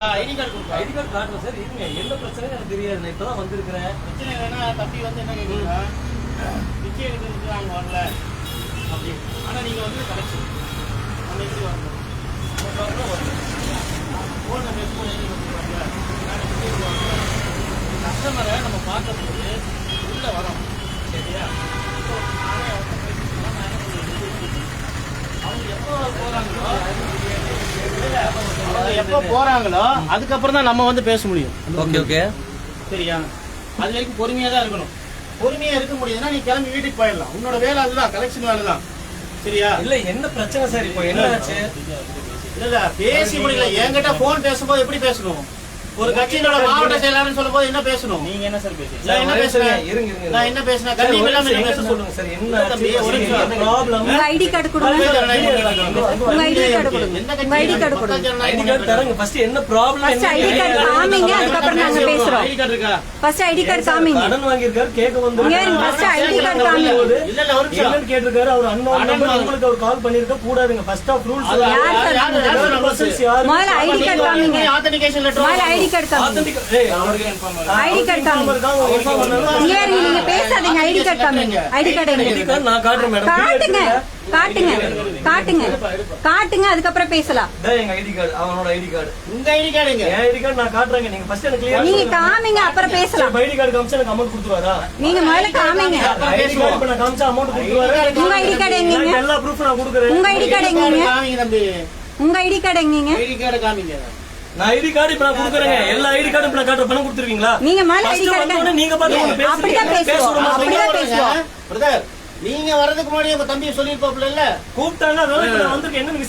ID card கொடுப்பா. ID card காட்டுறேன் sir. இருங்க. என்ன பிரச்சனை எனக்கு தெரியாது. நான் இப்பதான் வந்திருக்கிறேன். பிரச்சனை வேணா தம்பி வந்து என்ன கேட்குறா பிச்சை எடுக்கிறதுக்கு வரல. அப்படி. ஆனா நீங்க வந்து கலெக்ஷன் எப்படி வரணும்? ஃபோனில் பேசும்போது கஸ்டமரை நம்ம பார்க்கும்போது உள்ள வரோம். சரியா? இப்போ? அவங்க எப்போ அவங்க எப்போ போறாங்களோ அதுக்கப்புறம் தான் நம்ம வந்து பேச முடியும். Okay okay. சரியா? அது வரைக்கும் பொறுமையா தான் இருக்கணும். பொறுமையா இருக்க முடியுதுன்னா நீ கிளம்பி வீட்டுக்கு போயிடலாம். உன்னோட வேலை அதுதான் கலெக்ஷன் வேலை தான். சரியா? இல்ல என்ன பிரச்சனை சார்? இப்போ என்ன ஆச்சு இல்ல இல்ல பேசி முடியல. என்கிட்ட போன் பேசும்போது எப்படி பேசணும் ஒரு கட்சியினோட மாவட்ட செயலாளர் சொல்லும் போது என்ன பேசணும்? நீங்க என்ன சார் பேசுறீங்க? நான் என்ன பேசுறேன்? இருங்க இருங்க நான் என்ன பேசுறேன்? சார், கண்டிப்பா ஒரு இல்லாம நிமிஷம் என்ன என்கிட்ட பேசணும்? சொல்லுங்க சார் என்ன இல்ல தம்பி, ஒரு நிமிஷம். ப்ராப்ளம் உங்க ஐடி கார்டு கொடுங்க. உங்க ஐடி கார்டு கொடுங்க. உங்க ஐடி கார்டு கொடுங்க. ஐடி கார்டு தரங்க. ஃபர்ஸ்ட் என்ன ப்ராப்ளம் ஃபர்ஸ்ட் ஐடி கார்டு காமிங்க. அதுக்கப்புறம் நாங்க பேசுறோம். ஐடி கார்டு இருக்கா? ஃபர்ஸ்ட் ஐடி கார்டு காமிங்க. கடன் வந்து இங்க ID card காமிங்க. இல்ல இல்ல ஒரு நிமிஷம். என்னன்னு கேட்டிருக்காரு அவர் கடன் நம்பர் உங்களுக்கு அவர் கால் பண்ணிருக்க கூடாதுங்க. ஃபர்ஸ்ட் ஆஃப் ரூல்ஸ் யார் முதல்ல ஐடி கார்டு காமிங்க. ஆத்தென்டிகேஷன் லெட்டர் முதல்ல ஐடி கார்டு காமிங்க ஐடி கார்டு காமிங்க நீங்க பேசாதீங்க ஐடி கார்டு காமிங்க ஐடி கார்டு எங்க நான் காட்டுறேன் மேடம் காட்டுங்க காட்டுங்க காட்டுங்க காட்டுங்க அதுக்கப்புறம் பேசலாம் எங்க ஐடி கார்டு அவனோட ஐடி கார்டு உங்க ஐடி கார்டு எங்க என் ஐடி கார்டு நான் காட்டுறேங்க நீங்க ஃபர்ஸ்ட் எனக்கு கிளியர் நீங்க காமிங்க அப்புறம் பேசலாம் ஐடி கார்டு காமிச்சா எனக்கு அமௌண்ட் கொடுத்துருவாரா நீங்க முதல்ல காமிங்க ஐடி கார்டு இப்ப நான் காமிச்சா அமௌண்ட் கொடுத்துருவாரு உங்க ஐடி கார்டு எங்கீங்க எனக்கு எல்லா ப்ரூஃப் நான் கொடுக்குறேன் உங்க ஐடி கார்டு தம்பி உங்க ஐடி கார்டு எங்கீங்க ஐடி கார்டு காமிங்க நான் ஐடி கார்டு இப்ப நான் கொடுக்குறேங்க. எல்லா ஐடி கார்டு இப்ப நான் காட்டுற பணம் கொடுத்துருவீங்களா? நீங்க ஐடி கார்டு நீங்க. அப்படிதான் பேசுவோம். அப்படிதான் பேசுவோம். பிரதர் வர்றதுக்கு முன்னாடி உங்க தம்பி சொல்லிருப்பாப்ல இல்ல? கூப்பிட்டாங்க. அதனால நான் வந்திருக்கேன்.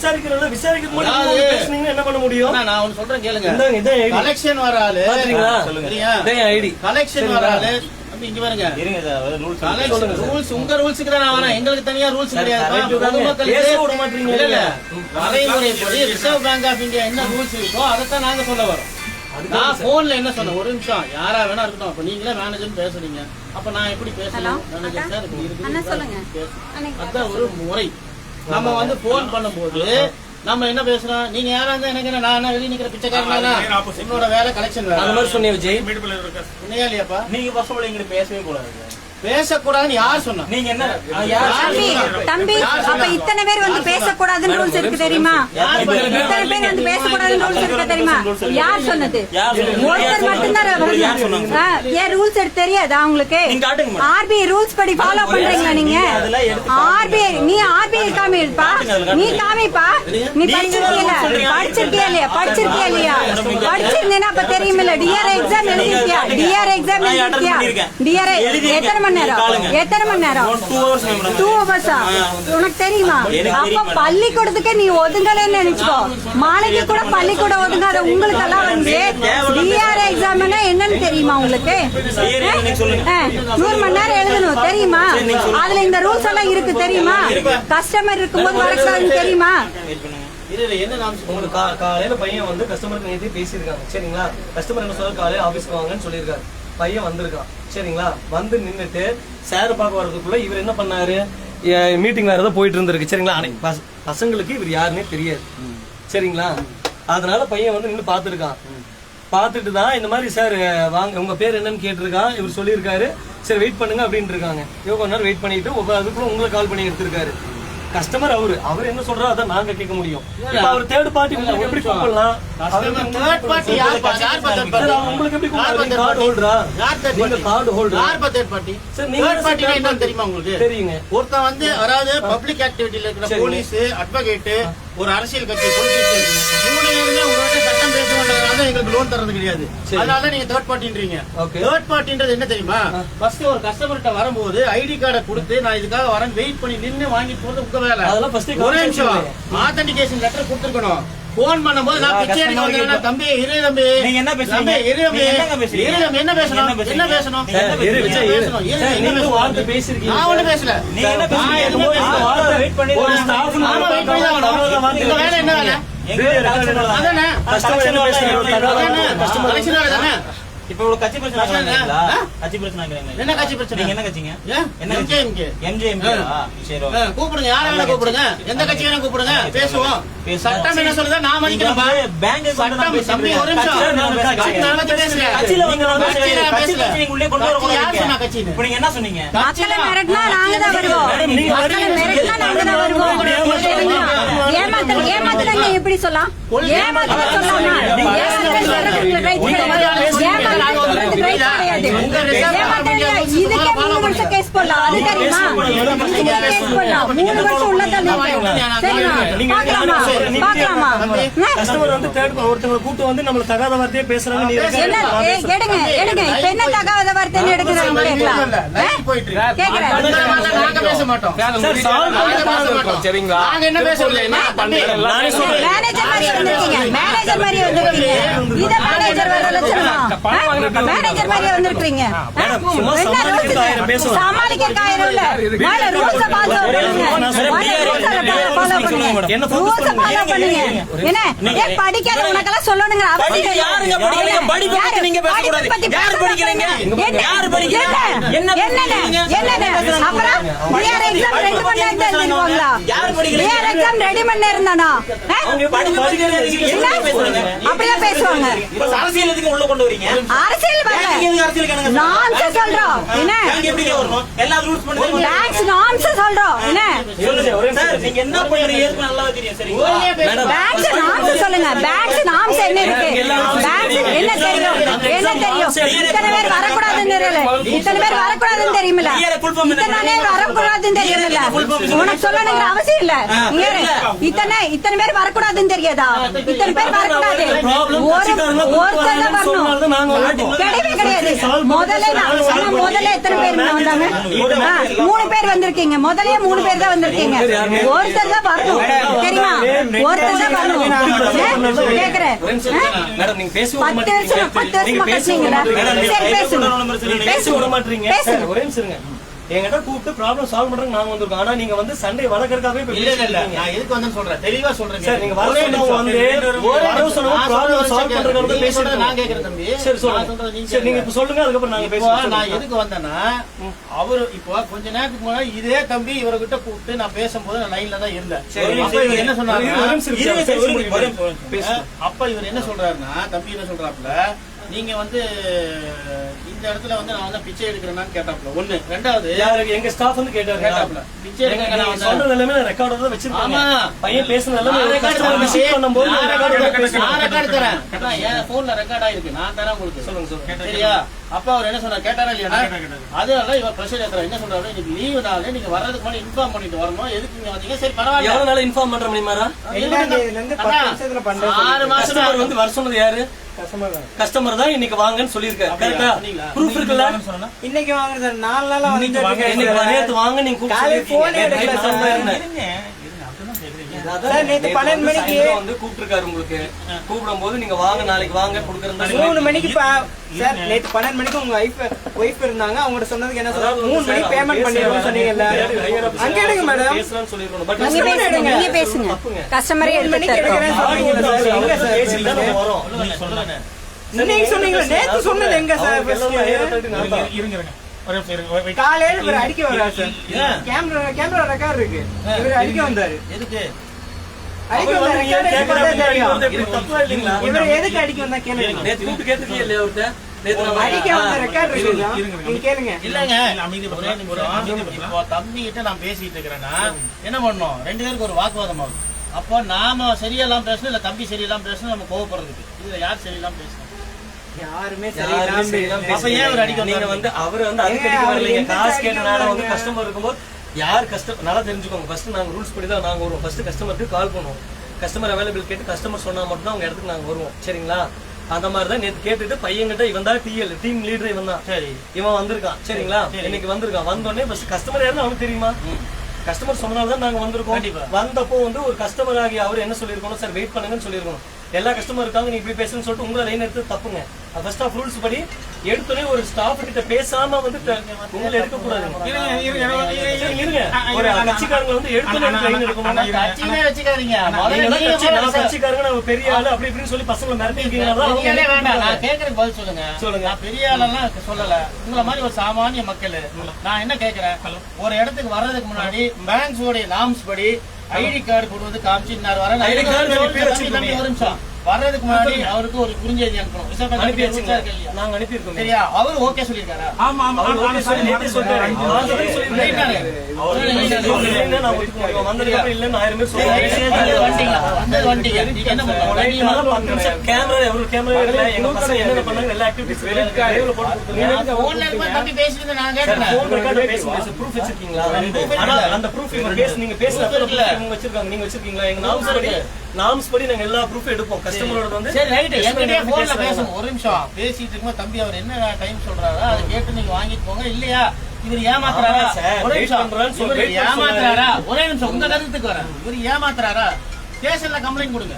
விசாரிக்க முன்னாடி பேசுனீங்கன்னா என்ன பண்ண முடியும்? நான் ஒண்ணு சொல்றேன் கேளுங்க. இதான் ஐடி. கலெக்ஷன் வர ஆளு. பாத்தீங்களா? சரியா இதான் ஐடி. கலெக்ஷன் வர ஆளு. தம்பி இங்க பாருங்க. இருங்க சார் ரூல்ஸ் கலெக்ஷன் ரூல்ஸ் உங்க ரூல்ஸ்க்கு தான் நான் வரேன். எங்களுக்கு தனியா ரூல்ஸ் கிடையாது? correct தாங்க. பொதுமக்களுக்கு பேச விட மாட்டீங்க. இல்ல இல்ல. நடைமுறைப்படி ரிசர்வ் பேங்க் ஆஃப் இந்தியா என்ன ரூல்ஸ் இருக்கோ அதைத்தான் நாங்க சொல்ல வரோம். நான் போன்ல என்ன சொன்னேன்? ஒரு நிமிஷம். யாரா வேணா இருக்கட்டும். அப்ப நீங்களே மேனேஜர் பேசுறீங்க. அப்ப நான் எப்படி? பேசணும் மேனேஜர் சார் இப்படி அதான் ஒரு முறை. நம்ம வந்து போன் பண்ணும்போது நம்ம என்ன பேசுறோம்? நீங்க யாரா இருந்தா எனக்கு என்ன நான் என்ன வெளிய நிக்கிற பிச்சைக்காரனா? என்னோட வேலை கலெக்ஷன் அந்த மாதிரி சொன்னீங்க விஜய். உண்மையா இல்லையாப்பா? நீங்க பசங்க எங்களுக்கு பேசவே கூடாது. பேசக்கூடாதுன்னு யார் சொன்னா நீங்க என்ன தம்பி தம்பி அப்ப இத்தனை பேர் வந்து பேசக்கூடாதுன்னு ரூல்ஸ் இருக்கு தெரியுமா இத்தனை பேர் வந்து பேசக்கூடாதுன்னு ரூல்ஸ் இருக்கு தெரியுமா யார் சொன்னது ஒருத்தர் மட்டும்தான் ஏன் ரூல்ஸ் எடுத்து தெரியாதா உங்களுக்கு. ஆர்பிஐ ரூல்ஸ் படி ஃபாலோ பண்றீங்களா நீங்க ஆர்பிஐ நீ ஆர்பிஐ காமிப்பா நீ காமிப்பா நீ படிச்சிருக்கீல படிச்சிருக்கியா இல்லையா படிச்சிருக்கியா இல்லையா படிச்சிருந்தேன்னா அப்ப தெரியுமில்ல டிஆர் எக்ஸாம் எழுதிருக்கியா டிஆர் எக்ஸாம் எழுதிருக்கியா. டிஆர். எத்தனை மணி நேரம். எத்தனை மணி நேரம்? டூ ஹவர்ஸ் உனக்கு தெரியுமா? அப்ப. பள்ளிக்கூடத்துக்கு நீ ஒதுங்கலன்னு நினைச்சுக்கோ. மாலைக்கு கூட பள்ளிக்கூடம் ஒதுங்காத உங்களுக்கு எல்லாம் வந்து டிஆர் எக்ஸாம்னா என்னன்னு தெரியுமா உங்களுக்கு? நூறு மணி நேரம் எழுதணும் தெரியுமா? அதுல இந்த ரூல்ஸ் எல்லாம் இருக்கு தெரியுமா? கஸ்டமர் இருக்கும்போது வரக்கூடாதுன்னு தெரியுமா? என்ன நான் உங்களுக்கு காலையில பையன் வந்து கஸ்டமருக்கு நேற்று பேசியிருக்காங்க. சரிங்களா? கஸ்டமர் என்ன சொல்றாரு காலையில ஆபீஸ்க்கு வாங்கன்னு சொல்லியிருக்காரு. பையன் வந்திருக்கான். சரிங்களா? வந்து நின்னுட்டு சார் பார்க்க வர்றதுக்குள்ள இவர் என்ன பண்ணாரு? மீட்டிங் வேற ஏதோ போயிட்டு இருந்திருக்கு. சரிங்களா? அன்னைக்கு பச- பசங்களுக்கு இவர் யாருன்னே தெரியாது. சரிங்களா? அதனால பையன் வந்து நின்று பார்த்துருக்கான். பார்த்துட்டு தான் இந்த மாதிரி சார் வாங்க உங்க பேர் என்னன்னு கேட்டிருக்கான். இவர் சொல்லியிருக்காரு. சரி வெயிட் பண்ணுங்க அப்படின்னு இருக்காங்க. இவங்க கொஞ்ச நேரம் வெயிட் பண்ணிட்டு அதுக்குள்ள உங்களுக்கு கால் பண்ணி எடுத்திருக்காரு. கஸ்டமர் அவரு. அவர் என்ன சொல்றாரோ அதான் நாங்க கேட்க முடியும். இப்ப அவர் தேர்ட் பார்ட்டி உங்களுக்கு எப்படி கூப்பிடலாம்? தேர்ட் பார்ட்டி யார் யார்? சார், உங்களுக்கு எப்படி third கார்டு? ஹோல்டரா யார் party? கார்டு ஹோல்டரா யார் பா third party? சார், நீங்க Third party னா third என்னன்னு party. தெரியுமா உங்களுக்கு? தெரியுங்க. ஒருத்தன் வந்து அதாவது பப்ளிக் ஆக்டிவிட்டில இருக்கிற. போலீஸ் அட்வொகேட் ஒரு அரசியல் கட்சி பொலிட்டீஷியன் உங்கள்கிட்ட சட்டம் பேச வேண்டியதுனால எங்களுக்கு லோன் தரது கிடையாது. அதனால தான் நீங்க தேர்ட் பார்ட்டின்றீங்க. தேர்ட் பார்ட்டின்றது என்ன தெரியுமா? ஃபர்ஸ்ட் ஒரு கஸ்டமர்கிட்ட வரும்போது ஐடி கார்டை கொடுத்து நான் இதுக்காக வரேன் வெயிட் பண்ணி நின்னு வாங்கிட்டு போறது உங்க வேலை. ஒரே நிமிஷம். ஆத்தென்டிகேஷன் லெட்டர் கொடுத்துருக்கணும். போன் பண்ணும்போது நான் பிச்சை எடுக்க கிட்ட- தம்பி இரு தம்பி நீங்க என்ன பேசுறீங்க? இரு தம்பி பேசுறீங்க? இரு தம்பி என்ன பேசணும் என்ன பேசுறீங்க? என்ன பேசணும் நீங்க? வார்த்தை பேசியிருக்கீங்க நான் ஒண்ணும் பேசல நீங்க என்ன பேசுறீங்க? வார்த்தை wait பண்ணி ஒரு னு ஆமா, wait பண்ணி தான். உங்க வேலை என்ன வேலை? அதானே? கஸ்டமர் என்ன அதானே? கஸ்டமர் தானே? இப்ப இவ்வளவு கட்சி பிரச்சனை? கட்சி பிரச்சனை? என்ன கட்சி பிரச்சனை? நீங்க என்ன கட்சிங்க? என்ன? சரி. கூப்பிடுங்க யார வேணா கூப்பிடுங்க எந்த கட்சி வேணா கூப்பிடுங்க பேசுவோம். சட்டம் என்ன சொல்லுதா நான் வந்து நான் சட்டம் தம்பி ஒரு. நிமிஷம். கட்சி நான் பேசுறேன். கட்சியில நீங்க உள்ளே கொண்டு வர கட்சி யார் சொன்னா கூடாது. கட்சின்னு? இப்ப நீங்க என்ன சொன்னீங்க மக்களை மிரட்டினா நாங்க தான் வருவோம் நீங்க மக்களை மிரட்டினா நாங்க தான் வருவோம் கிடையாது. ஏமாத்தல் இதுக்கே மூணு வருஷம் கேஸ் போடலாம். அது தெரியுமா இதுக்கே கேஸ் போடலாம். மூணு வருஷம் உள்ளதான் சரிங்களா பாக்கலாமா? பாக்கலாமா? ஆ? கஸ்டமர் வந்து தேர்ட் ஒருத்தவங்க கூட்டு வந்து நம்மள தகாத வார்த்தையே பேசுறாங்க. எடுங்க எடுங்க இப்ப என்ன தகாத வார்த்தைன்னு எடுக்கிறாங்க. கேக்குறேன். பேச மாட்டோம். சரிங்களா? நாங்க என்ன. மேனேஜர் மாதிரி வந்திருக்கீங்க. மேனேஜர் மாதிரி வந்திருக்கீங்க. இத மேனேஜர் வர லட்சணமா மேனேஜர் மாதிரி வந்திருக்கீங்க. சமாளிக்கிறதுக்கு ஆயிரம் இல்ல. மேல ரூல்ஸ் ஃபாலோ பண்ணுங்க என்ன பண்ணுங்க? என்ன? படிக்காத உனக்கெல்லாம் சொல்லணுங்கிற அவசியம் படிக்க யாருங்க படிக்கிறீங்க? படிப்பை பத்தி நீங்க பேசக்கூடாது. யார் படிக்கிறீங்க? யார் படிக்கிறீங்க? என்ன படிக்கிறீங்க? அப்புறம் பிஆர் எக்ஸாம் ரெண்டு மணி நேரம் தான் எழுதிருவாங்களா யார் படிக்கிறீங்க? பிஆர் எக்ஸாம் ரெடி மணி நேரம் தானா ஆ? அவங்க எப்படி படிக்கிறதுக்கு என்ன? என்ன? பேசுறீங்க? அப்படிதான் பேசுவாங்க? இப்ப அரசியல் எதுக்கு உள்ள கொண்டு வரீங்க? அரசியல் பேங்க் எதுக்கு அரசியல் கணக்கு நான்ஸ் சொல்றோம். என்ன? எப்படிங்க வரணும் எல்லா ரூல்ஸ் பண்ணுங்க. பேங்க்ஸ் நான்ஸ் சொல்றோம். சொல்லுங்க. நீங்க என்ன சொல்லுங்க பேங்க்ஸ் நாம்ஸ் என்ன இருக்கு என்ன தெரியும்? என்ன தெரியும்? இத்தனை பேர் வரக்கூடாதுன்னு இத்தனை பேர் வரக்கூடாதுன்னு தெரியுமில்ல. இத்தனை வரக்கூடாதுன்னு தெரியுமில்ல உனக்கு சொல்லணுங்கிற அவசியம் இல்ல. இத்தனை இத்தனை பேர் வரக்கூடாதுன்னு தெரியாதா? இத்தனை பேர் வரக்கூடாது. ஒருத்தர் வரணும். கிடையவே கிடையாது. முதல்ல முதல்ல எத்தனை பேர் வந்தாங்க? மூணு பேர் வந்திருக்கீங்க. முதல்லயே மூணு பேர் தான் வந்திருக்கீங்க. ஒருத்தர் தான் வரணும். தெரியுமா? ஒருத்தர் தான் வரணும்? கேக்குறேன். பத்து மாட்டீங்க. வருஷம் பத்து வருஷமா பேசி விட கட்டினீங்களா மாட்டீங்க. சரி பேசுங்க. நீங்க பேசி விட மாட்டீங்க பேசுங்க. என்கிட்ட கூப்பிட்டு ப்ராப்ளம் சால்வ் பண்றதுக்கு நாங்க வந்திருக்கோம் ஆனா நீங்க வந்து சண்டை வளர்க்கறதுக்காகவே இப்ப இல்ல இல்ல நான் எதுக்கு வந்தேன்னு சொல்றேன் தெளிவா சொல்றேன் சார், நீங்க வர ஒரே சொன்னவங்க நிமிஷம். வந்து ஒரே வர நிமிஷம். சொன்னவங்க நான் problem சொல்றதை solve கேட்கறேன். பண்றதுக்கு நீங்க சொல்றதை நான் இருக்கோம். கேட்கறேன் தம்பி சரி நான் சொல்லுங்க நீங்க சரி நீங்க. இப்ப சொல்லுங்க அதுக்கப்புறம் நாங்க இப்போ பேசுவோம் நான் எதுக்கு வந்தேன்னா அவரு இப்போ கொஞ்ச நேரத்துக்கு முன்னாடி இதே தம்பி இவர்கிட்ட கூப்பிட்டு நான் பேசும்போது நான் லைன்ல தான் இருந்தேன் என்ன சொன்னாரு. அப்ப இவர் என்ன சொல்றாருன்னா தம்பி என்ன சொல்றாப்புல நீங்க வந்து இந்த இடத்துல வந்து நான் வந்து பிச்சை எடுக்கிறேன்னு கேட்டாப்புல. ஒண்ணு. ரெண்டாவது எங்க ஸ்டாஃப் வந்து கேட்டாரு கேட்டாப்புல. பிச்சை எங்க எடுக்க நான் நீங்க வந்தேன். சொல்றது எல்லாமே நான் ரெக்கார்டோட தான் வச்சிருக்கேன் ஆமா. பையன் பேசுன எல்லாமே பண்ணும்போது நான். நான் தரேன். என் போன்ல ரெக்கார்ட் ஆயிருக்கு? நான் தரேன் உங்களுக்கு சொல்லுங்க, சொல்லுங்க. சரியா? அப்ப அவர் என்ன சொன்னார்? கேட்டாரா இல்லையா அதனால இவர் பிரஷர் ஏத்துறா என்ன சொல்றாரு? இன்னைக்கு லீவு நாள் நீங்க வர்றதுக்கு முன்னாடி இன்ஃபார்ம் பண்ணிட்டு வரணும். எதுக்கு வந்தீங்க? சரி பரவாயில்ல. எவ்வளவு நாள் இன்ஃபார்ம் பண்ற முடியுமாரா ஆறு மாசம் வந்து வர சொன்னது யாரு? கஸ்டமர் தான். இன்னைக்கு வாங்கன்னு சொல்லிருக்காரு கரெக்டா ப்ரூஃப் இருக்குல்ல? இன்னைக்கு வாங்குறது நாலு நாளா இன்னைக்கு வாங்க, நேத்து வாங்க நீங்க கூப்பிட்டு காலையில phone ஏ சொல்லிருக்கீங்க. எடுக்கல நேத்து பன்னெண்டு மணிக்கு- வந்து கூப்பிட்டிருக்காரு உங்களுக்கு. கூப்பிடும் போது நீங்க வாங்க நாளைக்கு வாங்க கொடுக்கறது மூணு மணிக்கு சார் நேத்து பன்னெண்டு மணிக்கு உங்க ஒய்ஃப் ஒய்ஃப் இருந்தாங்க. அவங்க சொன்னதுக்கு என்ன சொல்றாங்க மூணு மணிக்கு பேமெண்ட் பண்ணிடுவோம் சொன்னீங்கல்ல அங்க எடுங்க மேடம் நீங்க பேசுங்க. கஸ்டமரே எடுத்துட்டு. நீங்க சொன்னீங்களா நேத்து சொன்னது எங்க சார். இருங்க இருங்க. காலையில இவர் அடிக்க வர்றாரு சார்? கேமரா கேமரா ரெக்கார்ட் இருக்கு. இவர் அடிக்க வந்தாரு. எதுக்கு? எதுக்கு அடிக்க வந்தா கேளுங்க. என்ன பண்ணோம் ரெண்டு பேருக்கு ஒரு வாக்குவாதம் ஆகுது அப்போ நாம சரியெல்லாம் பேசணும் இல்ல தம்பி சரியெல்லாம் பேசணும் நம்ம கோவப்படுறதுக்கு. இதுல யார் சரியெல்லாம் பேசணும்? யாருமே யாருமே சரியில்லாம அப்ப ஏன் அவர் அடிக்க நீங்க? வந்து அவர் வந்து அதுக்கு காசு கேட்டனால வந்து? கஸ்டமர் இருக்கும்போது யார் கஸ்டமர் நல்லா தெரிஞ்சுக்கோங்க. ஃபர்ஸ்ட் நாங்க ரூல்ஸ் படி தான் நாங்க வருவோம். ஃபர்ஸ்ட் கஸ்டமருக்கு கால் பண்ணுவோம். கஸ்டமர் அவைலபிள் கேட்டு கஸ்டமர் சொன்னா மட்டும் தான் அவங்க இடத்துக்கு நாங்க வருவோம். சரிங்களா? அந்த மாதிரி தான் நேத்து கேட்டுட்டு பையன்கிட்ட இவன் தான் டிஎல் டீம் லீடர் இவன் தான். சரி. இவன் வந்திருக்கான். சரிங்களா? இன்னைக்கு வந்திருக்கான். வந்தோடனே ஃபர்ஸ்ட் கஸ்டமர் யாருன்னு அவனுக்கு தெரியுமா? கஸ்டமர் சொன்னதால தான் நாங்க வந்திருக்கோம். வந்தப்போ வந்து ஒரு கஸ்டமர் ஆகி அவர் என்ன சொல்லிருக்கணும் சார் வெயிட் பண்ணுங்கன்னு சொல்லிருக்கணும் எல்லா கஸ்டமர் இருக்காங்க நீ இப்படி பேசுன்னு சொல்லிட்டு உங்களை லைன் எடுத்து தப்புங்க. ஃபர்ஸ்ட் ஆஃப் ரூல்ஸ் படி எடுத்தோடனே ஒரு ஸ்டாஃப் கிட்ட பேசாம வந்து உங்களை எடுக்க கூடாது இருங்க, ஒரு கட்சிக்காரங்க வந்து வச்சுக்காதீங்க. முதல்ல நீங்க கட்சிக்காரங்க பெரிய ஆளு அப்படி இப்படின்னு சொல்லி பசங்களை மிரட்டி இருக்கீங்களா வேண்டாம். நான் பதில் சொல்லுங்க. சொல்லுங்க. நான் பெரிய ஆளெல்லாம் சொல்லல. உங்களை மாதிரி ஒரு சாமானிய மக்கள். நான் என்ன கேக்குறேன் ஒரு இடத்துக்கு வர்றதுக்கு முன்னாடி பேங்க்ஸ் உடைய நாம்ஸ் படி ஐடி கார்டு கொண்டு வந்து காமிச்சு இன்னார் வர ஒரு நிமிஷம். வர்றதுக்கு முன்னாடி அவருக்கு ஒரு குறுஞ்செய்தி அனுப்பணும். அனுப்பி வச்சுங்க? நாங்க அனுப்பி இருக்கோம். சரியா? அவரு ஓகே சொல்லியிருக்காரா? ஆமா, ஆமா, என்ன கேமரா எவ்வளவு கேமரா இல்ல? எங்க பசங்க என்னென்ன பண்ணாங்க? எல்லா ஆக்டிவிட்டிஸ் தம்பி நான் கேட்டேன். போன் ரெக்கார்ட் பேசுங்க. ப்ரூஃப் வச்சிருக்கீங்களா? அந்த ப்ரூஃப் நீங்க? இவங்க வச்சிருக்காங்க. நீங்க வச்சிருக்கீங்களா? எங்க நாம்ஸ் படி நாம்ஸ் படி நாங்க எல்லா ப்ரூஃப் எடுப்போம் கஸ்டமரோட வந்து சரி ரைட் என்கிட்டயே போன்ல. பேசணும் ஒரு நிமிஷம். பேசிட்டு இருக்கும்போது தம்பி அவர் என்ன டைம் சொல்றாரோ? அதை கேட்டு நீங்க வாங்கிட்டு போங்க. இல்லையா? இவர் ஏமாத்துறாரா? ஒரு நிமிஷம். இவர் ஏமாத்துறாரா? ஒரே நிமிஷம். உங்க கருத்துக்கு வரேன். இவர் ஏமாத்துறாரா? ஸ்டேஷன்ல கம்ப்ளைண்ட் கொடுங்க.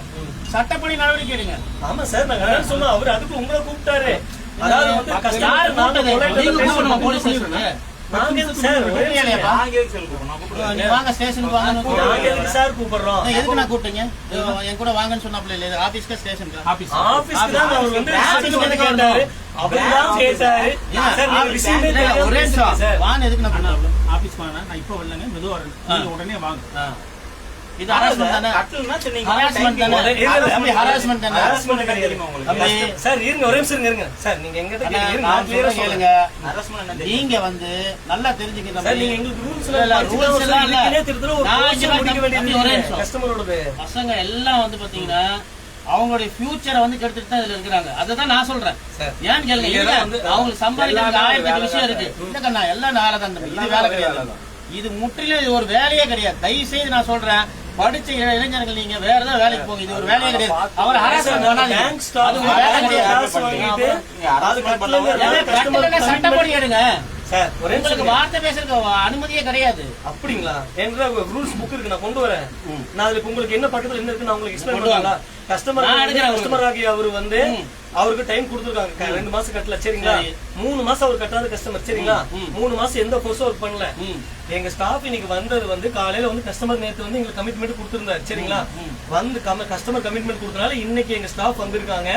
சட்டப்படி நடவடிக்கை எடுங்க. ஆமா சார் நாங்க அதான் சொன்னோம் அவர் அதுக்கு உங்களை கூப்பிட்டாரு. அதாவது வந்து யார் கூப்பிட்டது? நீங்க. கூப்பிடணும் போலீஸ் ஸ்டேஷனுக்கு. சார்? கூப்பிடுறோம். எதுக்கு சார் கூப்பிடுறோம் எதுக்கு நான் கூப்பிட்டீங்க என் கூட வாங்கன்னு சொன்னாப்ல இல்ல ஆபீஸ்க்கு ஸ்டேஷனுக்கு ஆபீஸ். ஆபீஸ்க்கு தான் அவர் வந்து கேட்டாரு அவர் தான் கேட்டாரு சார் நீங்க receipt இல்ல, தெரியாம ஒரே பேசுறீங்க நிமிஷம் சார் வாங்க எதுக்கு நான் அண்ணா, கூப்பிட்டேன்? ஆபீஸ் வாங்க. நான் இப்ப வரலைங்க. மெதுவா வரேன். உடனே வாங்க. இது ஹராஸ்மெண்ட் தானே நீங்க ஹராஸ்மெண்ட் தானே ஹராஸ்மெண்ட் தானே. தெரியுமா உங்களுக்கு? சார் இருங்க ஒரே நிமிஷம் இருங்க, சார் நான் கேளுங்க வந்து நல்லா தெரிஞ்சுக்க சார் நீங்க. எங்களுக்கு ரூல்ஸ் எல்லாம் இல்ல. நான் முடிக்க வேண்டியது ஒரே. நிமிஷம். பசங்க எல்லாம் வந்து பாத்தீங்கன்னா அவங்களுடைய ஃபியூச்சரை வந்து கெடுத்துட்டு தான் இதுல இருக்கிறாங்க அதுதான் நான் சொல்றேன். ஏன்னு கேளுங்க அவங்களுக்கு சம்பாதிக்கிறதுக்கு எல்லாமே ஆயிரத்தி விஷயம் இருக்கு கண்ணா எல்லாம் வேலை தான். இது வேலை கிடையாது இது முற்றிலும் இது ஒரு வேலையே கிடையாது தயவு செய்து நான் சொல்றேன் படிச்ச இள- இளைஞர்கள் நீங்க வேற ஏதாவது வேலைக்கு போங்க. இது ஒரு வேலையே கிடையாது. அவர் ஹராஸ்மெண்ட் பண்ணாதீங்க. அது ஒரு வேலை கிடையாது. சட்டப்படி எடுங்க. சார் ஒரே உங்களுக்கு நிமிஷம் வார்த்தை பேசுறதுக்கு அனுமதியே கிடையாது. அப்படிங்களா? என்ற ரூல்ஸ் புக் இருக்கு நான் கொண்டு வரேன். நான் அதுல உங்களுக்கு என்ன பக்கத்துல என்ன இருக்கு நான் உங்களுக்கு எக்ஸ்பிளைன் கஸ்டமர் ஆகிய அவர் வந்து. அவருக்கு டைம் கொடுத்துருக்காங்க. ரெண்டு மாசம் கட்டல சரிங்களா? சரி. மூணு மாசம் அவர் கட்டாத கஸ்டமர் சரிங்களா. மூணு மாசம் எந்த ஃபோர்ஸும் ஒர்க் பண்ணல. எங்க ஸ்டாஃப் இன்னைக்கு வந்தது வந்து காலையில வந்து கஸ்டமர் நேத்து வந்து எங்களுக்கு கமிட்மெண்ட் கொடுத்திருந்தாரு சரிங்களா? வந்து கஸ்டமர் கமிட்மெண்ட் கொடுத்தனால இன்னைக்கு எங்க ஸ்டாஃப் வந்திருக்காங்க.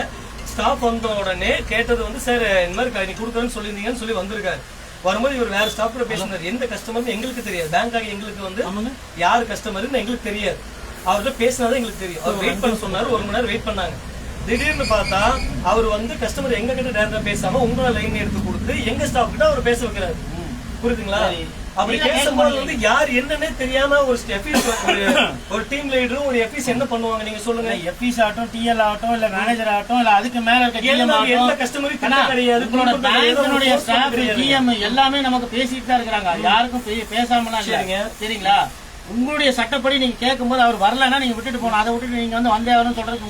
ஸ்டாஃப் வந்த உடனே கேட்டது வந்து சார் இந்த மாதிரி நீ கொடுக்குறேன்னு சொல்லியிருந்தீங்கன்னு சொல்லி வந்திருக்காரு. வரும்போது இவர் வேற ஸ்டாஃப் கூட பேசினார் எந்த கஸ்டமர்னு எங்களுக்கு தெரியாது. பேங்க் ஆகி எங்களுக்கு வந்து யார் கஸ்டமர்னு எங்களுக்கு தெரியாது. அவர்கிட்ட பேசினாதான் எங்களுக்கு தெரியும். அவர் வெயிட் பண்ண சொன்னாரு. ஒரு மணி நேரம் வெயிட் பண்ணாங்க. திடீர்னு பார்த்தா அவர் வந்து கஸ்டமர் எங்க கிட்ட டேரக்டா பேசாம உங்களை லைன் எடுத்து கொடுத்து எங்க ஸ்டாஃப் கிட்ட அவர் பேச வைக்கிறாரு. புரியுதுங்களா. அப்படி பேசும்போது வந்து யார் என்னன்னே தெரியாம ஒரு எஃபீஸ் ஒரு டீம் லீடரும் ஒரு எஃபீஸ் என்ன பண்ணுவாங்க நீங்க சொல்லுங்க. எஃபிஸ் ஆகட்டும் டிஎல் ஆகட்டும் இல்ல மேனேஜர் ஆகட்டும் இல்ல அதுக்கு மேல இருக்க டிஎம் எல்லா- அண்ணா, கிடையாது, உங்களோட பேங்கினுடைய ஸ்டாஃப். டிஎம் எல்லாமே நமக்கு பேசிட்டு தான் இருக்கிறாங்க. யாருக்கும் பேசாமலாம். சரிங்களா? உங்களுடைய சட்டப்படி நீங்க கேட்கும்போது அவர் வரலன்னா நீங்க விட்டுட்டு போகணும் அதை விட்டுட்டு நீங்க வந்து வந்தே வரணும் சொல்றது.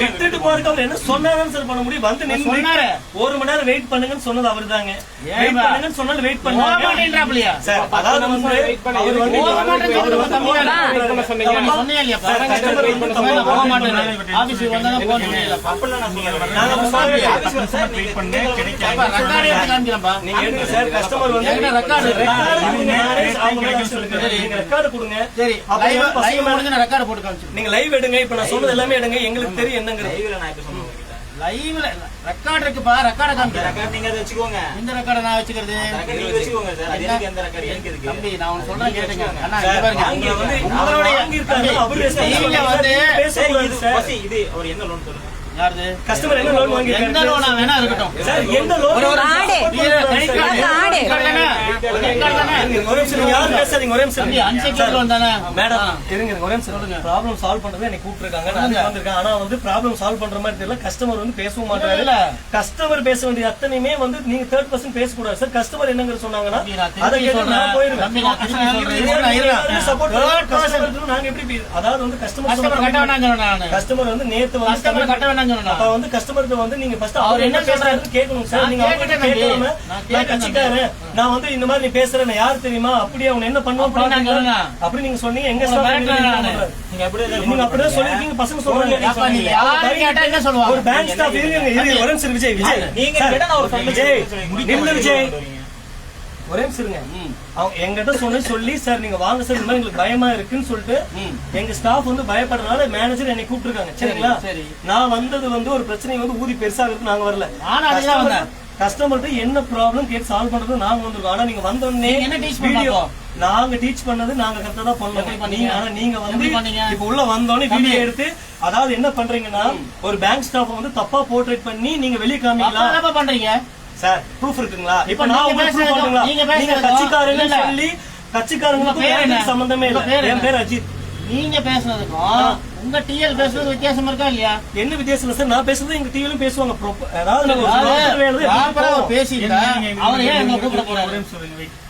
விட்டுட்டு போறதுக்கு அவர் என்ன சொன்னாருன்னு சார் பண்ண முடியும் வந்து நின்னு சொன்னாரு. ஒரு மணி நேரம் வெயிட் பண்ணுங்கன்னு சொன்னது அவர்தாங்க ஏன் வெயிட்? பண்ணுங்கன்னு சொன்னாலும் வெயிட் பண்ணாங்க மாட்டேன்றாப்லையா? சார் அதாவது வந்து அவர் வந்து அவர் சொன்னது சொன்னீங்க. போக மாட்டேன் ஆபீஸுக்கு வந்தா அப்படிலாம் நான். ஆபீஸ்ல சார் வெயிட் ரெக்கார்டு எடுத்து காமிக்கிறேன்ப்பா. நீங்க சார் கஸ்டமர் வந்து. ரெக்கார்டு அவங்க ரெக்கார்டு கொடுங்க சரி அப்ப லைவ் முடிஞ்சு ரெக்கார்டு போட்டு காமிச்சிருக்கேன் நீங்க லைவ் எடுங்க இப்ப நான் சொன்னது எல்லாமே எடுங்க. எங்களுக்கு தெரியும் என்னங்கிறது. லைவ்ல நான் இப்ப சொன்னேன். லைவ்ல ரெக்கார்டு இருக்குப்பா ரெக்கார்ட காமிக்கிறேன். ரெக்கார்ட் நீங்க அதை வச்சுக்கோங்க. இந்த ரெக்கார்டை நான் வச்சுக்கிறது? நீங்க வச்சுக்கோங்க சார். அது எனக்கு எந்த ரெக்கார்ட் எனக்கு எதுக்கு? தம்பி நான் சொல்றேன் கேட்டுங்க அண்ணா சார், இங்க பாருங்க. வாங்கி வந்து உங்களுடைய வாங்கியிருக்காங்க, தம்பி, அவரு நீங்க சார், வந்து நீங்க பேசக்கூடாது இது சார். அவர் என்ன லோன் சொல்லுங்க கஸ்டமர் என்ன லோன் வாங்கி எந்த லோனா வேணா இருக்கட்டும். சார் எந்த லோன் ஒரு ஆடு. ஆடு. ஒரு நிமிஷம் பேசாதீங்க ஒரே நிமிஷம் தானே? மேடம். இருங்க ஒரே நிமிஷம் ப்ராப்ளம் சால்வ் பண்றது எனக்கு கூப்பிட்டுருக்காங்க. நான் வந்திருக்கேன். ஆனா வந்து ப்ராப்ளம் சால்வ் பண்ற மாதிரி தெரியல. கஸ்டமர் வந்து பேசவும் மாட்டாரு. இல்ல. கஸ்டமர் பேச வேண்டிய அத்தனையுமே வந்து நீங்க தேர்ட் பர்சன் பேசக்கூடாது. சார் கஸ்டமர் என்னங்கிற சொன்னாங்கன்னா அதை கேட்டு. நான். சப்போர்ட். நாங்க எப்படி அதாவது வந்து கஸ்டமர் வந்து நேத்து வந்து அப்ப நான். வந்து கஸ்டமருக்கு வந்து நீங்க ஃபர்ஸ்ட் அவர் என்ன பேசுறாருன்னு கேட்கணும் சார். நீங்க கேட்காம நான் கட்சிக்காரன். வந்து இந்த மாதிரி நீ பேசுற நான் யாரு தெரியுமா? அப்படியே அவன் என்ன பண்ணுவான் அப்படி நீங்க சொன்னீங்க. எங்க மிரட்டுறேன் நீங்க அப்படியே சொல்லிருக்கீங்க பசங்க சொல்றாங்க? ஒரு பேங்க் ஸ்டாஃப் இருங்க இருங்க. ஒரு நிமிஷம் விஜய் விஜய். நீங்க சார், கேட்டா நான் ஒரு friend விஜய். நில்லு. ஒரே நிமிஷம் அவங்க எங்கிட்ட சொன்ன சொல்லி சார் நீங்க வாங்க சார் இந்த மாதிரி எங்களுக்கு பயமா இருக்குன்னு சொல்லிட்டு. எங்க ஸ்டாஃப் வந்து பயப்படுறதுனால மேனேஜர் என்னை கூப்பிட்டுருக்காங்க சரிங்களா சரி. நான் வந்தது வந்து ஒரு பிரச்சனை வந்து ஊதி பெருசா இருக்கு நாங்க வரல. கஸ்டமர்கிட்ட என்ன ப்ராப்ளம் கேட்டு சால்வ் பண்றது நாங்க வந்திருக்கோம் ஆனா நீங்க வந்த உடனே என்ன பண்ண வீடியோ? நாங்க டீச் பண்ணது நாங்க கரெக்டா தான் பண்ணோம்? நீங்க ஆனா நீங்க வந்து? இப்ப உள்ள வந்தோடனே வீடியோ எடுத்து அதாவது என்ன பண்றீங்கன்னா ஒரு பேங்க் ஸ்டாஃப் வந்து தப்பா போர்ட்ரேட் பண்ணி நீங்க வெளிய காமிக்கலாம் பண்றீங்க சார் ப்ரூஃப் இருக்குங்களா? இப்ப நான் உங்களுக்கு பண்ணுங்களா? நீங்க கட்சிக்காரங்க இல்ல. சொல்லி கட்சிக்காரங்களுக்கு? சம்பந்தமே இல்ல. என்? பேர் அஜித். நீங்க பேசுனதுக்கும் உங்க டிஎல் பேசுறது வித்தியாசம் இருக்கா இல்லையா? என்ன வித்தியாசம் சார் நான் பேசுறது எங்க டிவிலும் பேசுவாங்க. அதாவது ஆ அவர் ஏன் கூப்பிட போறாரு.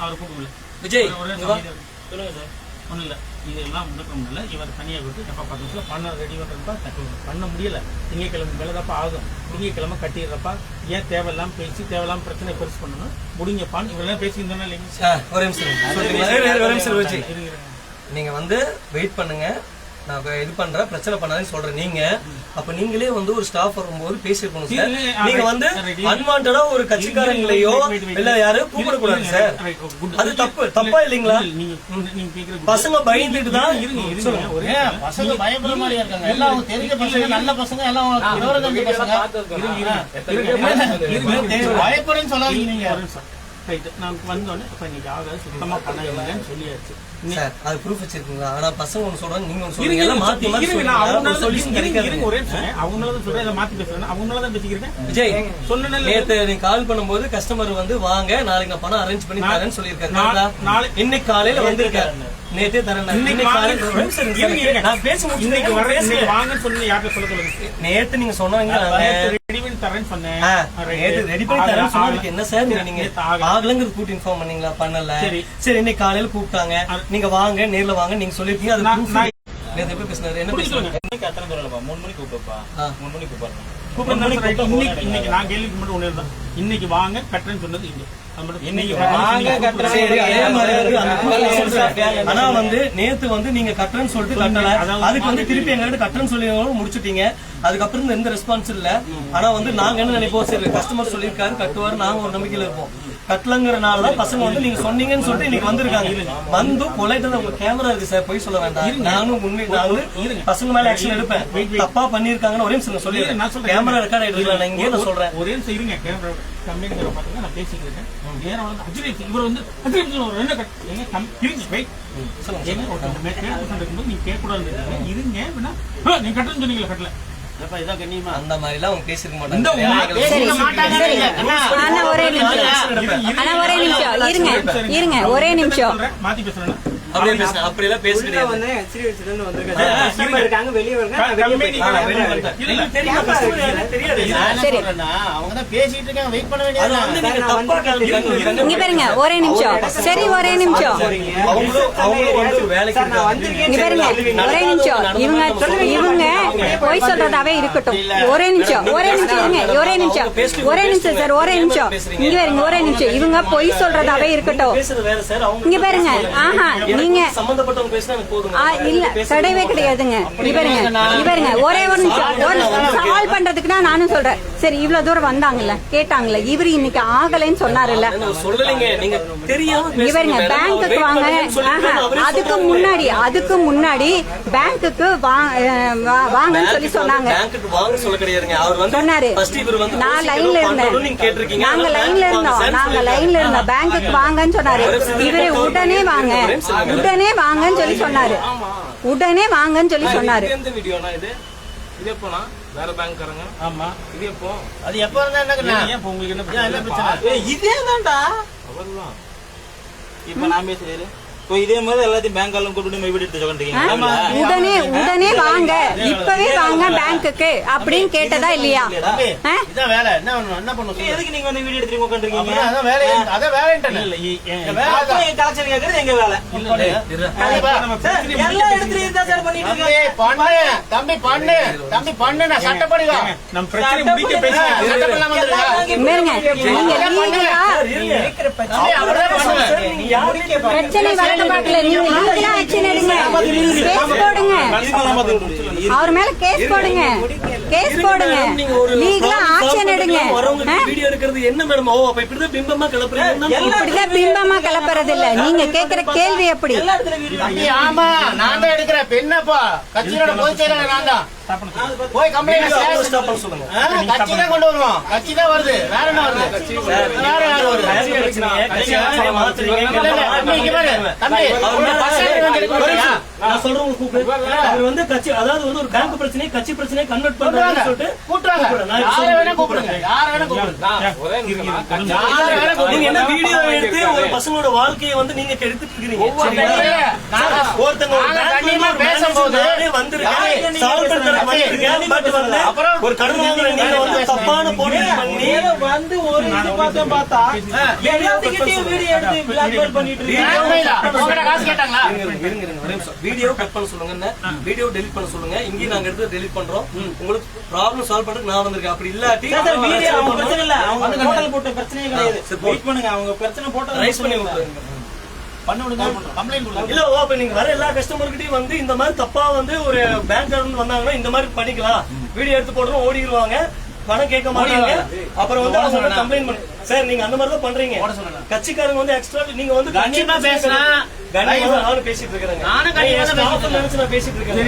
அவரை கூப்பிடல. விஜய் சொல்லுங்க சார் ஒண்ணும் இல்ல. இதெல்லாம் முடக்கம் இல்ல இவர் தனியா விட்டு பத்து நிமிஷம் பண்ண ரெடி பண்றப்ப தட்டு பண்ண முடியல. திங்கக்கிழமை மேலதாப்பா ஆகும். திங்கக்கிழமை கட்டிடுறப்பா. ஏன் தேவையில்லாம பேசி தேவையில்லாம பிரச்சனை பெருசு பண்ணணும்? முடிங்கப்பான்னு இவரெல்லாம் பேசியிருந்தோம் இல்லைங்க? சார், ஒரு நிமிஷம் இருங்க. சொல்றீங்களா? இரு, இரு, ஒரு நிமிஷம் விஜய் இருங்க, இருங்க. நீங்க வந்து வெயிட் பண்ணுங்க. நான் இது பண்றேன் பிரச்சனை பண்ணாதுன்னு சொல்றேன். நீங்க அப்ப நீங்களே வந்து ஒரு ஸ்டாஃப் வரும்போது பேசிருக்கணும் சார். நீங்க வந்து. அன்வான்டா ஒரு கட்சிக்காரங்களையோ. இல்ல யாரும் கூப்பிட கூடாது சார். அது தப்பு. தப்பா இல்லைங்களா? நீங்க நீங்க பசங்க பயந்துட்டு தான். ஒரே ஏன் பசங்க பயப்படுற மாதிரி இருக்காங்க? எல்லாம் தெரிஞ்ச பசங்க நல்ல பசங்க எல்லாம் பயப்படுன்னு சொல்லாதீங்க நீங்க. Right. நான் வந்தோடனே இப்ப இன்னைக்கு ஆகாது சுத்தமா பண்ணாதீங்கன்னு சொல்லியாச்சு. இன்னைக்கு- சார் அது ப்ரூஃப் வச்சிருக்கீங்களா ஆனா பசங்க ஒண்ணு சொல்றாங்க நீங்க இருங்க, சொல்றீங்க எல்லாம் மாத்தி மாத்தி நான் தான் solution இருங்க. ஒரே நிமிஷம். அவங்களால தான் சொல்றேன், இதை மாத்தி பேசுறேன். அவங்களால தான் பேசிக்கிறேன். விஜய் சொன்னேன்ல, நேத்து நீங்க கால் பண்ணும்போது கஸ்டமர் வந்து வாங்க நாளைக்கு நான் பணம் அரேஞ்ச் பண்ணி தரேன்னு சொல்லியிருக்காரு? நாளை- இன்னைக்கு காலையில வந்திருக்காரு நேத்தே தரேன் இன்னைக்கு. காலையில. நான் பேசி இன்னைக்கு வரேன், இன்னைக்கு வாங்கன்னு சொன்னீங்க, யார்கிட்ட சொல்ல சொல்லுங்க. நேத்து நீங்க சொன்னாங்க தரேன்னு சொன்னேன். ரெடி பண்ணி தரேன்னு சொன்னதுக்கு. என்ன சார் நீங்க. ஆகலங்கிறது கூட்டி இன்ஃபார்ம் பண்ணீங்களா பண்ணல. சரி இன்னைக்கு காலையில கூப்பிட்டாங்க நீங்க வாங்க நேர்ல வாங்க நீங்க சொல்லிருக்கீங்க அது நான்- proof நான்- நேத்து எப்படி பேசினாரு? என்ன சொல்லுங்க. இன்னைக்கு அத்தனை தூரம்ப்பா மூணு மணிக்கு கூப்பிடுப்பா. மூணு மணிக்கு கூப்பிடுறேன். இன்னைக்கு- இன்னைக்கு நான் கேள்விக்கு மட்டும் ஒண்ணே தான். இன்னைக்கு வாங்க கட்டுறேன்னு சொன்னது இங்க. ஆனா வந்து நேத்து வந்து நீங்க கட்டுறேன்னு சொல்லிட்டு கட்டல அதுக்கு வந்து திருப்பி எங்ககிட்ட கட்டுறேன்னு சொல்லி முடிச்சிட்டீங்க. அதுக்கப்புறம் எந்த ரெஸ்பான்ஸ் இல்ல. ஆனா வந்து நாங்க என்ன நினைப்போம்? சரி கஸ்டமர் சொல்லியிருக்காரு கட்டுவாரு நாங்க ஒரு நம்பிக்கையில இருப்போம். கட்டலங்கிறனால பசங்க வந்து நீங்க சொன்னீங்கன்னு சொல்லிட்டு இன்னைக்கு வந்திருக்காங்க. வந்து பொலைட்டா உங்க கேமரா இருக்கு சார் போய் சொல்ல வேண்டாம். நானும் உண்மை நான் வந்து பசங்க மேல ஆக்ஷன் எடுப்பேன். தப்பா பண்ணிருக்காங்கன்னு ஒரே நிமிஷம் இருங்க, சொல்லி நான் சொல்றேன். கேமரா ரெக்கார்ட் ஆயிட்டு நான் இங்கே நான் சொல்றேன். ஒரே நிமிஷம் இருங்க கேமரா கம்பெனி பாத்தீங்கன்னா நான் பேசிக்கிறேன் வந்து அஜித் இவர் வந்து அஜித் ஒரு ரெண்டு கட் எங்க கம் இருங்க எங்க சொல்லிருக்கும்போது நீங்க இருங்க கட்டணும்னு சொன்னீங்களா கட்டல. அந்த மாதிரி எல்லாம் அவங்க பேசிருக்க மாட்டாங்க. ஒரே நிமிஷம். இருங்க இருங்க. ஒரே நிமிஷம். சொல்றேன், மாத்தி பேசுறேன் அப்படியே பேசுறேன் அப்படி எல்லாம் பேச உள்ள கிடையாது வந்து HDFC ல இருந்து வந்திருக்காங்க. Customer இருக்காங்க, வெளிய வருங்க, நான் வெளிய கம்பெனி போயிட்டு ஆ, வரேன். வெளிய வந்துட்டேன். இல்ல, தெரியும், customer யாருன்னு தெரியாது. நான் என்ன சரி. சொல்றேன்னா அவங்க தான் பேசிட்டு இருக்காங்க வெயிட் பண்ண அது வேண்டியது வந்து நீங்க தப்பா காமிக்கிறீங்க. இங்க பாருங்க ஒரே நிமிஷம். சரி ஒரே நிமிஷம். வந்து ஒரு வேலைக்கு சார், நான் இருக்காங்க. வந்திருக்கேன் இங்க பாருங்க. ஒரே நிமிஷம். இவங்க இவங்க பொய் சொல்றதாவே இருக்கட்டும். ஒரே நிமிஷம் ஒரே நிமிஷம் இருங்க. ஒரே நிமிஷம். ஒரே நிமிஷம் சார். ஒரே நிமிஷம். இங்க பாருங்க ஒரே நிமிஷம். இவங்க பொய் சொல்றதாவே இருக்கட்டும். இங்க பாருங்க ஆஹா நீங்க சம்பந்தப்பட்டவங்க பேசினா எனக்கு போதுங்க. ஆ, இல்ல கிடையவே கிடையாதுங்க. இவருங்க இவருங்க ஒரே ஒரு சவால் பண்றதுக்கு தான் நானும் சொல்றேன். சரி இவ்வளவு தூரம் வந்தாங்கல்ல கேட்டாங்கல்ல இவரு இன்னைக்கு ஆகலைன்னு சொன்னாருல்ல. இவருங்க. பேங்க்குக்கு வாங்க அதுக்கு. முன்னாடி அதுக்கு முன்னாடி பேங்க்குக்கு வாங்கன்னு சொல்லி சொன்னாங்க. சொன்னாரு. நான் லைன்ல இருந்தேன். நீங்க லைன்ல இருந்தோம். நாங்க. லைன்ல இருந்தோம். பேங்க்குக்கு வாங்கன்னு சொன்னாரு. இவரு உடனே வாங்க. உடனே வாங்கன்னு சொல்லி சொன்னாரு. உடனே வாங்கன்னு சொல்லி சொன்னாரு. எந்த வீடியோனா இது? இது எப்போனா வேற பேங்க்காரங்க. ஆமா. இது எப்போ அது எப்ப இருந்தா என்னங்கண்ணா ஏன் உங்களுக்கு என்ன என்ன பிரச்சனை? இதே தான்டா அவர்தான். இப்ப நான் பேசுறேன் இதே மாதிரி எல்லாத்தையும் பேங்க் கூப்பிட்டு எடுத்து? சொல்றீங்க உடனே உடனே வாங்க. இப்பவே வாங்க பேங்க்குக்கு அப்படின்னு கேட்டதா இல்லையா? இதான் வேலை. என்ன. எதுக்கு நீங்க வந்து வீடியோ எடுத்து உட்காந்துருக்கீங்க அதான் வேலை அதான் இல்ல, கலெக்ஷன் எங்க வேலை? சார் பண்ணிட்டு தம்பி பண்ணு. தம்பி பண்ணு. தம்பி பண்ணு. நான் சட்டப்படி நம்ம முடிக்க பேசுறேன் நீங்க பிரச்சனை ஆக்ஷன் எடுங்க அவர் மேல கேஸ் போடுங்க. கேஸ் போடுங்க. ஆக்ஷன்? வீடியோ எடுக்கிறது என்ன மேடம் ஓ அப்ப இப்படிதான் பிம்பமா கிளப்புறீங்க. இப்படிதான் பிம்பமா கலப்புறது இல்ல நீங்க கேக்குற கேள்வி எப்படி? ஆமா நான் தான் எடுக்கிறேன். பெண்ணப்பா கட்சியோட பொதுச் செயலாளர் நான் தான். போய் கம்ப்ளைண்ட் ஸ்டாப் பண்ண சொல்லுங்க கட்சி தான் கொண்டு வருவோம் கட்சி தான் வருது வேற என்ன வருது வேற யாரு வருது கட்சி பிரச்சனையை, கட்சி பிரச்சனையை மாத்துறீங்க. இல்ல, இல்ல, தம்பி, இங்க பாரு. தம்பி, அவர் மேல பஸ் ஸ்டாண்ட் வந்து எடுக்க ஒரு போறியா? நிமிஷம். நான் சொல்றேன் உங்களுக்கு கூப்பிடு. அவர் வந்து கட்சி அதாவது வந்து ஒரு பேங்க் பிரச்சனையை கட்சி பிரச்சனையை கன்வெர்ட் பண்றாங்கன்னு சொல்லிட்டு கூட்டுறாங்க. கூப்பிடுறேன். நான் இப்ப யாரை வேணா சொல்றேன். கூப்பிடுங்க. யாரை வேணா கூப்பிடுங்க. யாரை வேணா நீங்க கூப்பிடுங்க. என்ன வீடியோ எடுத்து ஒரு பசங்களோட வாழ்க்கையை வந்து நீங்க கெடுத்துட்டு ஒருத்தங்க பேசும்போது manager அப்புறம் ஒரு நீங்க வந்து தப்பான போட்டி பண்ணி வந்து ஒரு இது பார்த்தா பார்த்தா எல்லாத்துக்கிட்டையும் வீடியோ எடுத்து பிளாக்மெயில் பண்ணிட்டு இருக்கீங்க உண்மையில. உங்ககிட்ட காசு கேட்டாங்களா? இருங்க, இருங்க, இருங்க, இருங்க, ஒரே நிமிஷம். வீடியோ கட் பண்ண சொல்லுங்க என்ன? வீடியோ டெலிட் பண்ண சொல்லுங்க. இங்கேயும் நாங்க எடுத்து டெலிட் பண்றோம். உங்களுக்கு ப்ராப்ளம் சால்வ் பண்றதுக்கு நான் வந்திருக்கேன். அப்படி இல்லாட்டி வீடியோ அவங்க பிரச்சனை இல்ல. அவங்க போட்ட பிரச்சனையே கிடையாது. வெயிட் பண்ணுங்க. அவங்க பிரச்சனை போட்டது ரைஸ் பண்ணி விட்டுருங்க பண்ண விடுங்க கம்ப்ளைண்ட் கொடுங்க. இல்ல ஓ அப்ப நீங்க வர எல்லா கஸ்டமர்கிட்டயும் வந்து இந்த மாதிரி தப்பா வந்து ஒரு பேங்க் இருந்து வந்தாங்கன்னா இந்த மாதிரி பண்ணிக்கலாம். வீடியோ எடுத்து போடுறோம் ஓடிடுவாங்க பணம் கேட்க மாட்டாங்க. அப்புறம் வந்து அவங்க கம்ப்ளைண்ட் பண்ணி. சார் நீங்க அந்த மாதிரி தான் பண்றீங்க கட்சிக்காரங்க வந்து எக்ஸ்ட்ரா நீங்க வந்து கண்ணியமா பேசுனா, நானும் பேசிட்டு இருக்கிறேன் நானும் பேசிட்டு நினைச்சு நான் பேசிட்டு இருக்கேன்.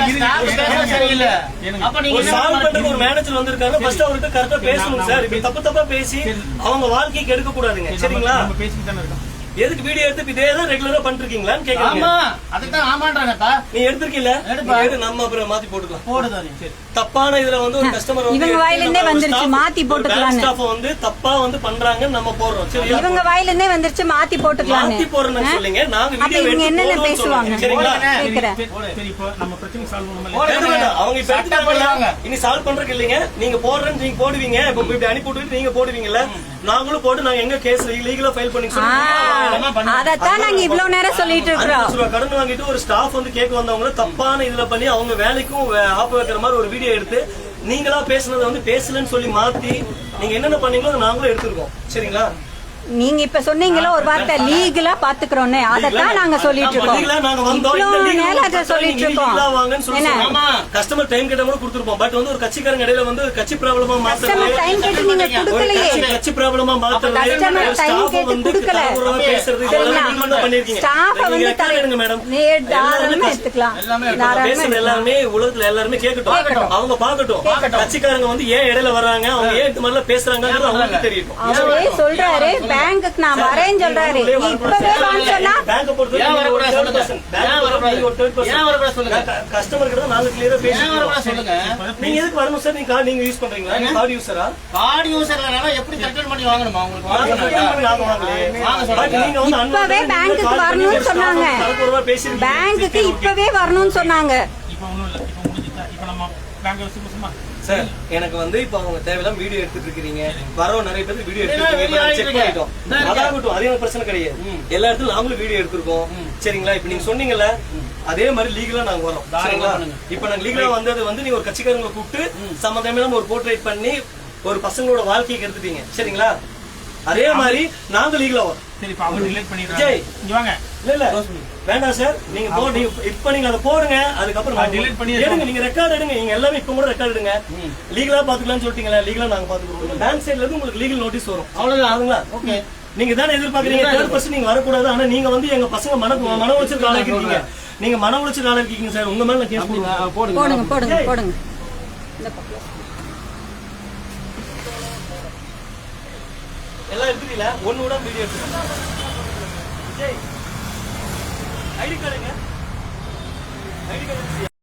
அப்ப நீங்க சால்வ் பண்றதுக்கு ஒரு? மேனேஜர் வந்திருக்காங்க ஃபர்ஸ்ட் அவர்கிட்ட கரெக்டா பேசணும் சார். இப்படி தப்பு தப்பா பேசி அவங்க வாழ்க்கைக்கு எடுக்க கூடாதுங்க சரிங்களா? நம்ம பேசிட்டு தானே இருக்கோம். எதுக்கு வீடியோ எடுத்து இதே தான் ரெகுலரா பண்ணிட்டு இருக்கீங்களான்னு கேக்குறீங்க. ஆமா அதுதான் ஆமான்றாங்கப்பா. நீ எடுத்திருக்கீல்ல எடுப்பா. எடு, நம்ம அப்புறம் மாத்தி போட்டுக்கலாம். போடுதா நீ சரி. தப்பான இதுல வந்து ஒரு கஸ்டமர் இவங்க வாயிலிருந்தே வந்துருச்சு, மாத்தி போட்டுக்கலான்னு. ஸ்டாஃப் வந்து தப்பா வந்து பண்றாங்கன்னு நம்ம போடுறோம். சரியா இவங்க வாயில இருந்தே வந்துருச்சு மாத்தி போட்டுக்கலான்னு மாத்தி போடுறேன்னு? சொல்லுங்க. நாங்க வீடியோ எடுத்து என்னென்ன போடுறோம்னு பேசுவாங்க? சரிங்களா? கேக்குறேன். சரி இப்போ நம்ம பிரச்சனை சால்வ் போடுங்க. பண்ண எடுக்க வேண்டாம். அவங்க இப்ப சட்டம் எடுத்துட்டாங்கல்ல, பண்ணுவாங்க. இனி சால்வ் பண்றதுக்கு இல்லைங்க. நீங்க போடுறேன்னு நீங்க போடுவீங்க. இப்ப இப்படி அனுப்பி விட்டுட்டு நீங்க போடுவீங்கல்ல? நாங்களும் போட்டு நாங்க எங்க கேஸ் லீகலா ஃபைல் பண்ணி அதத்தான் நாங்க இவ்வளவு நேரம் சொல்லிட்டு இருக்கிறோம். கடன் வாங்கிட்டு ஒரு ஸ்டாஃப் வந்து கேட்க வந்தவங்கள தப்பான இதுல பண்ணி அவங்க வேலைக்கும் ஆப் வைக்கிற மாதிரி ஒரு வீடியோ எடுத்து நீங்களா பேசுனதை வந்து பேசலன்னு சொல்லி மாத்தி நீங்க என்னென்ன பண்ணீங்களோ நாங்களும் எடுத்திருக்கோம். சரிங்களா? நீங்க இப்ப சொன்னீங்களா ஒரு வார்த்தை லீகலா பாத்துக்கிறோம்னு. அதத்தான் நாங்க சொல்லிட்டு இருக்கோம். அதை சொல்லிட்டு இருக்கோம். கஸ்டமர் டைம் கேட்ட கூட கொடுத்துருப்போம். பட் வந்து ஒரு கட்சிக்காரங்க இடையில வந்து கட்சி ப்ராப்ளமா கஸ்டமர் டைம் கேட்டு நீங்க கொடுக்கலையே. கட்சி ப்ராப்ளமா ஒரு time staff கேட்டு கொடுக்கல. பேசுறது? இதெல்லாம் பண்ணிருக்கீங்க. நீங்க வந்து எடுங்க மேடம் தாராளமா எடுத்துக்கலாம். எடுத்துக்கலாம். எல்லாருமே உலகத்துல எல்லாருமே கேட்கட்டும். அவங்க பாக்கட்டும் கட்சிக்காரங்க வந்து ஏன் இடையில வர்றாங்க? அவங்க ஏன் இந்த மாதிரிலாம் பேசுறாங்கன்றது அவங்களுக்கு தெரியும். அவரே சொல்றாரு. பேங்க்குக்கு நான் வரேன்னு சொல்றாரு. இப்பவே வான்னு சொன்னா. கஸ்டமர் கிட்ட நாங்க கிளியரா எதுக்கு வரணும் சார்? நீங்க கார்டு நீங்க யூஸ் பண்றீங்களா? நீங்க கார்டு யூஸரா கார்டு யூசர்ல எப்படி கரெக்ட் பண்ணி வாங்கணுமா? உங்களுக்கு வாங்க சொன்னாங்களா? நாங்க வாங்கலையே. வாங்க சொல்லுங்க. But நீங்க வந்து இப்பவே பேங்க்குக்கு வரணும்னு சொன்னாங்க. பேங்க்குக்கு இப்பவே வரணும்னு சொன்னாங்க. இப்போ ஒண்ணும் இல்ல. இப்போ முடிஞ்சுட்டா இப்போ நம்ம பேங்க் சும்மா சார் எனக்கு வந்து இப்ப அவங்க தேவையில்லாம வீடியோ எடுத்துட்டு இருக்கீங்க வரவ நிறைய பேர் வீடியோ என்ன video எடுத்து செக் பண்ணிட்டோம்? அதாகட்டும் அது பிரச்சனை கிடையாது. எல்லா இடத்துலயும் நாங்களும் வீடியோ எடுத்திருக்கோம். சரிங்களா? இப்ப நீங்க சொன்னீங்கல்ல அதே மாதிரி லீகலா நாங்க வரோம் சரிங்களா? இப்ப நாங்க லீகலா வந்தது வந்து நீங்க ஒரு கட்சிக்காரங்களை கூப்பிட்டு சம்மந்தமே ஒரு போர்ட்ரேட் பண்ணி ஒரு பசங்களோட வாழ்க்கையை கெடுத்துட்டீங்க சரிங்களா? அதே மாதிரி நாங்க லீகலா வரோம் சரி இப்போ அவங்க டிலேட் பண்ணிடுறாங்க. விஜய். இங்க வாங்க. இல்ல இல்ல. வேண்டாம் சார் நீங்க போ நீங்க இப்ப நீங்க அதை போடுங்க அதுக்கப்புறம் delete பண்ணி எடுங்க நீங்க ரெக்கார்ட் எடுங்க. நீங்க எல்லாமே இப்ப கூட ரெக்கார்ட் எடுங்க. லீகலா பாத்துக்கலாம்னு சொல்லிட்டீங்களா லீகலா நாங்க பாத்துக்கிறோம் பேங்க் சைடுல இருந்து உங்களுக்கு லீகல் நோட்டீஸ் வரும். அவ்வளவுதான். ஆகுங்களா? ஓகே. நீங்க தானே எதிர்பார்க்கறீங்க தேர்ட் பர்சன் நீங்க வரக்கூடாது. ஆனா நீங்க வந்து எங்க பசங்க மன மன உளைச்சல் ஆளாக்கிருக்கீங்க. நீங்க மன உளைச்சல் ஆளாக்கிருக்கீங்க சார் உங்க மேல நான் கேஸ் போடுங்க. போடுங்க போடுங்க பக்கம். எல்லாம் எடுத்துட்டீங்களா? ஒண்ணு கூட வீடியோ எடுத்துக்கோங்க விஜய் ஐடி கார்டுங்க. ID card